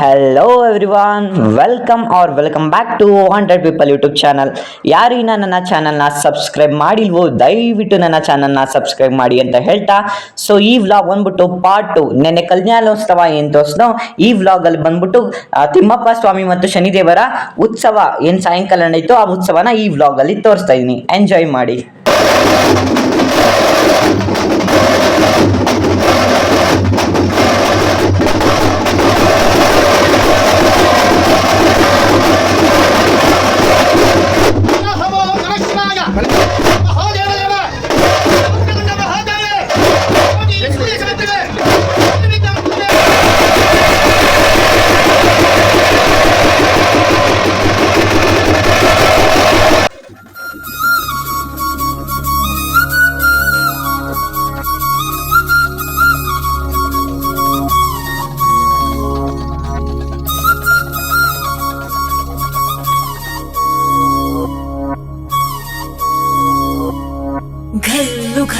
Hello everyone welcome or welcome back to hundred people YouTube channel ಯಾರು ಇನ್ನ ನನ್ನ ಚಾನಲ್ನ ಸಬ್ಸ್ಕ್ರೈಬ್ ಮಾಡಿಲ್ವೋ, ದಯವಿಟ್ಟು ನನ್ನ ಚಾನಲ್ನ ಸಬ್ಸ್ಕ್ರೈಬ್ ಮಾಡಿ ಅಂತ ಹೇಳ್ತಾ ಸೊ ಈ ವ್ಲಾಗ್ ಬಂದ್ಬಿಟ್ಟು ಪಾರ್ಟ್ ಟು ನೆನ್ನೆ ಕಲ್ಯಾಣೋತ್ಸವ ಏನು ತೋರಿಸ್ನೋ ಈ ವ್ಲಾಗಲ್ಲಿ ಬಂದ್ಬಿಟ್ಟು ತಿಮ್ಮಪ್ಪ ಸ್ವಾಮಿ ಮತ್ತು ಶನಿದೇವರ ಉತ್ಸವ ಏನು ಸಾಯಂಕಾಲ ನಡೀತು ಆ ಉತ್ಸವನ ಈ ವ್ಲಾಗಲ್ಲಿ ತೋರಿಸ್ತಾ ಇದ್ದೀನಿ ಎಂಜಾಯ್ ಮಾಡಿ.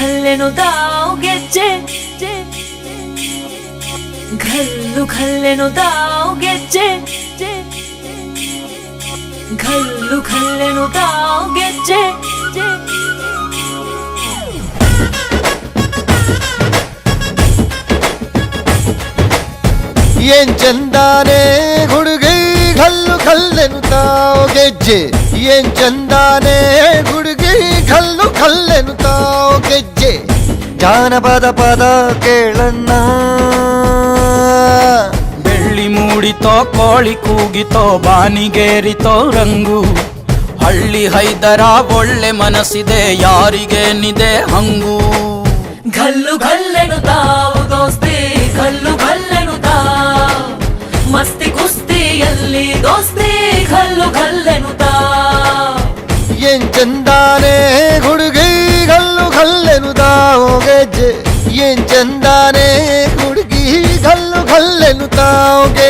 ಘಲ್ಲು ಘಲ್ಲೆನು ತಾವು ಗೆಜ್ಜೆ ಘಲ್ಲು ಘಲ್ಲೆನು ತಾವು ಗೆಜ್ಜೆ ಘಲ್ಲು ಘಲ್ಲೆನು ತಾವು ಗೆಜ್ಜೆ ಏನ್ ಚಂದಾನೆ ಹುಡುಗಿ ಕಲ್ಲು ಕಲ್ಲೆನು ತಾವು ಗೆಜ್ಜೆ ಏನ್ ಚಂದಾನೆ ಹುಡುಗಿ ಕಲ್ಲು ಕಲ್ಲೆನು ತಾವು ಗೆಜ್ಜೆ ಜಾನಪದ ಪದ ಕೇಳನ್ನ ಬೆಳ್ಳಿ ಮೂಡಿತೋ ಕೋಳಿ ಕೂಗಿತೋ ಬಾನಿಗೇರಿತೋ ರಂಗು. ಹಳ್ಳಿ ಹೈದರ ಒಳ್ಳೆ ಮನಸ್ಸಿದೆ ಯಾರಿಗೇನಿದೆ ಹಂಗು. ಘಲ್ಲು ಘಲ್ಲೆನು ತಾವು ದೋಸ್ತಿ ಘಲ್ಲು ಘಲ್ಲೆನು ತಾ ಮಸ್ತಿ ಕುಸ್ತಿಯಲ್ಲಿ ದೋಸ್ತಿ ಘಲ್ಲು ಘಲ್ಲೆನು ತಾ ಏನ್ ಚಂದಾನೆ ಹುಡುಗಿ తావుగే ఏం చందానే కుడిగి గల్లు గల్లెను తావుగే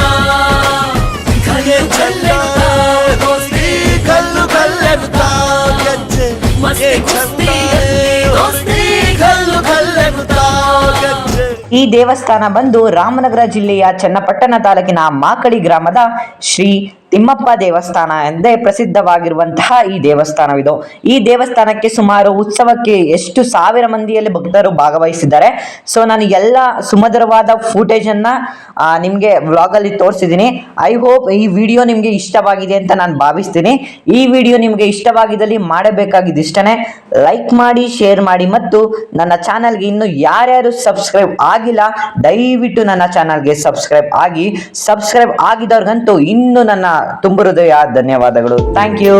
ಈ ದೇವಸ್ಥಾನ ಬಂದು ರಾಮನಗರ ಜಿಲ್ಲೆಯ ಚನ್ನಪಟ್ಟಣ ತಾಲೂಕಿನ ಮಾಕಳಿ ಗ್ರಾಮದ ಶ್ರೀ ತಿಮ್ಮಪ್ಪ ದೇವಸ್ಥಾನ ಎಂದೇ ಪ್ರಸಿದ್ಧವಾಗಿರುವಂತಹ ಈ ದೇವಸ್ಥಾನವಿದು. ಈ ದೇವಸ್ಥಾನಕ್ಕೆ ಸುಮಾರು ಉತ್ಸವಕ್ಕೆ ಎಷ್ಟು ಸಾವಿರ ಮಂದಿಯಲ್ಲಿ ಭಕ್ತರು ಭಾಗವಹಿಸಿದ್ದಾರೆ. ಸೊ ನಾನು ಎಲ್ಲ ಸುಮಧುರವಾದ ಫೂಟೇಜ್ ಅನ್ನ ನಿಮಗೆ ವ್ಲಾಗ್ ಅಲ್ಲಿ ತೋರಿಸಿದ್ದೀನಿ. ಐ ಹೋಪ್ ಈ ವಿಡಿಯೋ ನಿಮ್ಗೆ ಇಷ್ಟವಾಗಿದೆ ಅಂತ ನಾನು ಭಾವಿಸ್ತೀನಿ. ಈ ವಿಡಿಯೋ ನಿಮ್ಗೆ ಇಷ್ಟವಾಗಿದ್ದಲ್ಲಿ ಮಾಡಬೇಕಾಗಿದ್ದು ಇಷ್ಟನೇ. ಲೈಕ್ ಮಾಡಿ ಶೇರ್ ಮಾಡಿ ಮತ್ತು ನನ್ನ ಚಾನಲ್ಗೆ ಇನ್ನು ಯಾರ್ಯಾರು ಸಬ್ಸ್ಕ್ರೈಬ್ ಆಗಿಲ್ಲ, ದಯವಿಟ್ಟು ನನ್ನ ಚಾನಲ್ಗೆ ಸಬ್ಸ್ಕ್ರೈಬ್ ಆಗಿ. ಸಬ್ಸ್ಕ್ರೈಬ್ ಆಗಿದವ್ರಿಗಂತೂ ಇನ್ನು ನನ್ನ ತುಂಬು ಹೃದಯ ಧನ್ಯವಾದಗಳು. Thank you